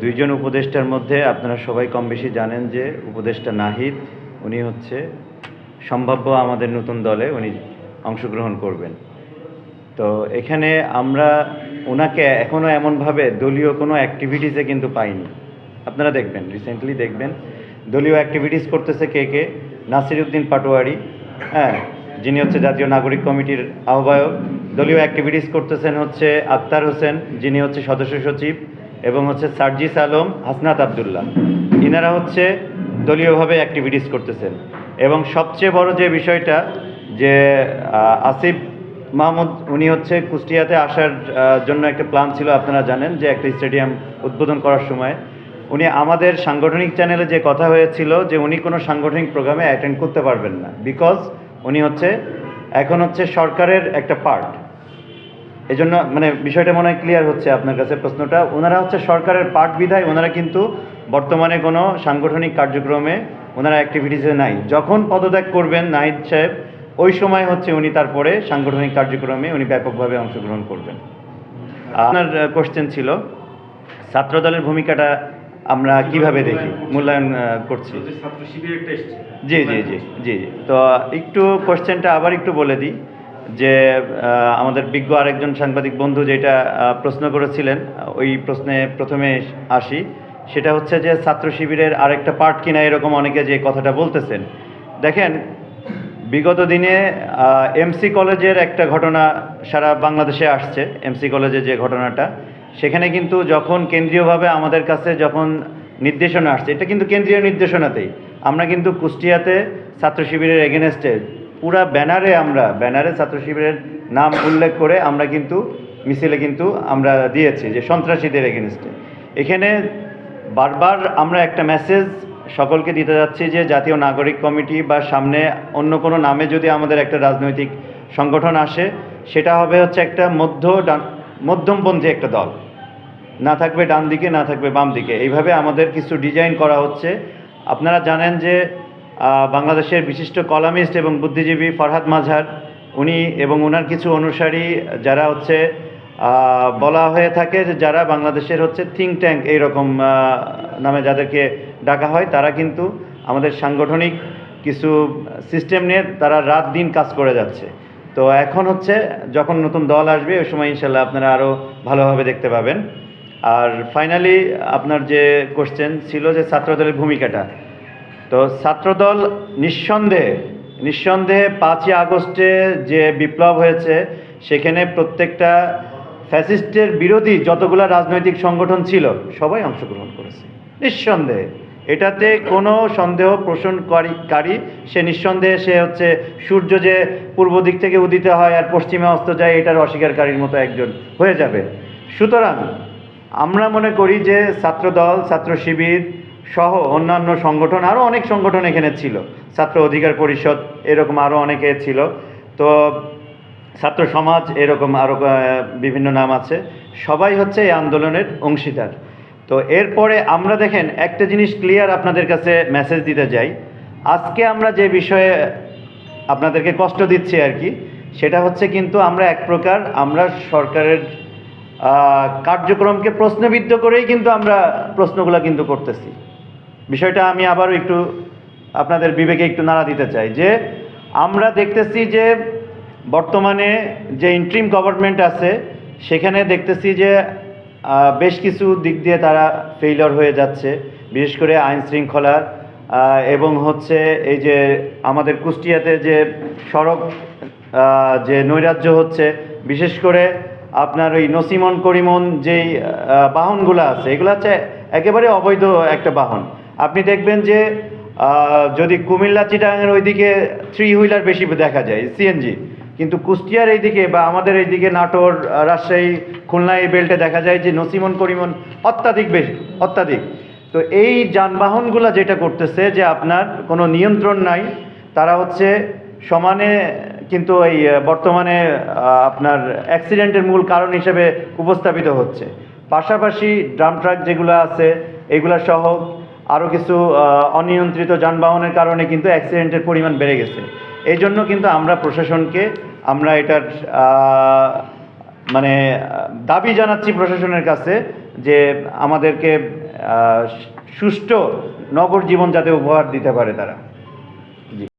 দুইজন উপদেষ্টার মধ্যে আপনারা সবাই কম বেশি জানেন যে উপদেষ্টা নাহিদ, উনি হচ্ছে সম্ভাব্য আমাদের নতুন দলে উনি অংশগ্রহণ করবেন। তো এখানে আমরা ওনাকে এখনও এমনভাবে দলীয় কোনো অ্যাক্টিভিটিসে কিন্তু পাইনি। আপনারা দেখবেন রিসেন্টলি দেখবেন, দলীয় অ্যাক্টিভিটিস করতেছে কে কে? নাসির উদ্দিন পাটোয়ারি হ্যাঁ যিনি হচ্ছে জাতীয় নাগরিক কমিটির আহ্বায়ক। দলীয় অ্যাক্টিভিটিস করতেছেন হচ্ছে আক্তার হোসেন, যিনি হচ্ছে সদস্য সচিব। এবং হচ্ছে সার্জিস আলম, হাসনাত আবদুল্লাহ। ইনারা হচ্ছে দলীয়ভাবে অ্যাক্টিভিটিস করতেছেন। এবং সবচেয়ে বড় যে বিষয়টা, যে আসিফ মাহমুদ, উনি হচ্ছে কুষ্টিয়াতে আসার জন্য একটা প্ল্যান ছিল, আপনারা জানেন, যে একটা স্টেডিয়াম উদ্বোধন করার সময়। উনি আমাদের সাংগঠনিক চ্যানেলে যে কথা হয়েছিল, যে উনি কোনো সাংগঠনিক প্রোগ্রামে অ্যাটেন্ড করতে পারবেন না। বিকজ উনি হচ্ছে, এখন হচ্ছে সরকারের একটা পার্ট এই জন্য মানে বিষয়টা মনে হয় ক্লিয়ার হচ্ছে আপনার কাছে প্রশ্নটা। ওনারা হচ্ছে সরকারের পার্ট বিধায় ওনারা কিন্তু বর্তমানে কোনো সাংগঠনিক কার্যক্রমে ওনারা অ্যাক্টিভিটিসে নাই। যখন পদত্যাগ করবেন নাহিদ সাহেব ওই সময় হচ্ছে উনি তারপরে সাংগঠনিক কার্যক্রমে উনি ব্যাপকভাবে অংশগ্রহণ করবেন। আপনার কোশ্চেন ছিল ছাত্রদলের ভূমিকাটা আমরা কীভাবে দেখি? মূল্যায়ন করছি। জি জি জি জি তো একটু কোশ্চেনটা আবার একটু বলে দিই। যে আমাদের বিজ্ঞ আরেকজন সাংবাদিক বন্ধু যেটা প্রশ্ন করেছিলেন, ওই প্রশ্নে প্রথমে আসি। সেটা হচ্ছে যে, ছাত্র শিবিরের আরেকটা পার্ট কিনা এরকম অনেকে যে কথাটা বলতেছেন। দেখেন, বিগত দিনে এমসি কলেজের একটা ঘটনা সারা বাংলাদেশে আসছে এমসি কলেজে যে ঘটনাটা। সেখানে কিন্তু যখন কেন্দ্রীয়ভাবে আমাদের কাছে যখন নির্দেশনা আসছে, এটা কিন্তু কেন্দ্রীয় নির্দেশনাতেই। আমরা কিন্তু কুষ্টিয়াতে ছাত্র শিবিরের এগেনস্টে পুরা ব্যানারে আমরা, ব্যানারে ছাত্র শিবিরের নাম উল্লেখ করে আমরা কিন্তু মিছিলে কিন্তু আমরা দিয়েছি যে সন্ত্রাসীদের এগেনস্টে। এখানে বারবার আমরা একটা মেসেজ সকলকে দিতে যাচ্ছি যে জাতীয় নাগরিক কমিটি বা সামনে অন্য কোনো নামে যদি আমাদের একটা রাজনৈতিক সংগঠন আসে, সেটা হবে হচ্ছে একটা মধ্য মধ্যমপন্থী একটা দল। না থাকবে ডান দিকে, না থাকবে বাম দিকে। এইভাবে আমাদের কিছু ডিজাইন করা হচ্ছে। আপনারা জানেন যে বাংলাদেশের বিশিষ্ট কলামিস্ট এবং বুদ্ধিজীবী ফরহাদ মাঝার উনি এবং ওনার কিছু অনুসারী যারা হচ্ছে বলা হয়ে থাকে যে যারা বাংলাদেশের হচ্ছে থিঙ্ক ট্যাঙ্ক এইরকম নামে যাদেরকে ডাকা হয়, তারা কিন্তু আমাদের সাংগঠনিক কিছু সিস্টেম নিয়ে তারা রাত দিন কাজ করে যাচ্ছে। তো এখন হচ্ছে যখন নতুন দল আসবে, ওই সময় ইনশাল্লাহ আপনারা আরও ভালোভাবে দেখতে পাবেন। আর ফাইনালি আপনার যে কোশ্চেন ছিল যে ছাত্রদলের ভূমিকাটা তো ছাত্রদল নিঃসন্দেহে নিঃসন্দেহে পাঁচই আগস্টে যে বিপ্লব হয়েছে, সেখানে প্রত্যেকটা ফ্যাসিস্টের বিরোধী যতগুলো রাজনৈতিক সংগঠন ছিল, সবাই অংশগ্রহণ করেছে। নিঃসন্দেহে। এটাতে কোনো সন্দেহ পোষণকারী কারী সে নিঃসন্দেহে সে হচ্ছে সূর্য যে পূর্ব দিক থেকে উদিত হয় আর পশ্চিমে অস্ত যায়, এটার অস্বীকারীর মতো একজন হয়ে যাবে। সুতরাং আমরা মনে করি যে ছাত্রদল, ছাত্র শিবির সহ অন্যান্য সংগঠন আরও অনেক সংগঠন এখানে ছিল। ছাত্র অধিকার পরিষদ এরকম আরও অনেকে ছিল। তো ছাত্র সমাজ এরকম আরও বিভিন্ন নাম আছে। সবাই হচ্ছে এই আন্দোলনের অংশীদার। তো এরপরে আমরা দেখেন, একটা জিনিস ক্লিয়ার আপনাদের কাছে মেসেজ দিতে যাই। আজকে আমরা যে বিষয়ে আপনাদেরকে কষ্ট দিচ্ছি আর কি, সেটা হচ্ছে কিন্তু আমরা এক প্রকার আমরা সরকারের কার্যক্রমকে প্রশ্নবিদ্ধ করেই কিন্তু আমরা প্রশ্নগুলো কিন্তু করতেছি। বিষয়টা আমি আবারও একটু আপনাদের বিবেকে একটু নাড়া দিতে চাই যে আমরা দেখতেছি যে বর্তমানে যে ইন্ট্রিম গভর্নমেন্ট আছে সেখানে দেখতেছি যে বেশ কিছু দিক দিয়ে তারা ফেইলর হয়ে যাচ্ছে। বিশেষ করে আইন শৃঙ্খলা আহ, এবং হচ্ছে এই যে আমাদের কুষ্টিয়াতে যে সড়ক যে নৈরাজ্য হচ্ছে বিশেষ করে আপনার ওই নসিমন করিমন যেই বাহনগুলো আছে এগুলো হচ্ছে একেবারে অবৈধ একটা বাহন। আপনি দেখবেন যে যদি কুমিল্লা চিটাঙের ওইদিকে থ্রি হুইলার বেশি দেখা যায় সিএনজি কিন্তু কুষ্টিয়ার এইদিকে বা আমাদের এইদিকে নাটোর রাজশাহী, খুলনা এই বেল্টে দেখা যায় যে নসিমন, করিমন অত্যাধিক বেশি, অত্যাধিক। তো এই যানবাহনগুলো যেটা করতেছে যে আপনার কোনো নিয়ন্ত্রণ নাই, তারা হচ্ছে সমানে কিন্তু এই বর্তমানে আপনার অ্যাক্সিডেন্টের মূল কারণ হিসেবে উপস্থাপিত হচ্ছে। পাশাপাশি ড্রাম ট্রাক যেগুলো আছে, এগুলা সহ আরও কিছু অনিয়ন্ত্রিত যানবাহনের কারণে কিন্তু অ্যাক্সিডেন্টের পরিমাণ বেড়ে গেছে। এই জন্য কিন্তু আমরা প্রশাসনকে, আমরা এটার মানে দাবি জানাচ্ছি প্রশাসনের কাছে যে আমাদেরকে সুষ্ঠু নগর জীবন যাতে উপহার দিতে পারে তারা।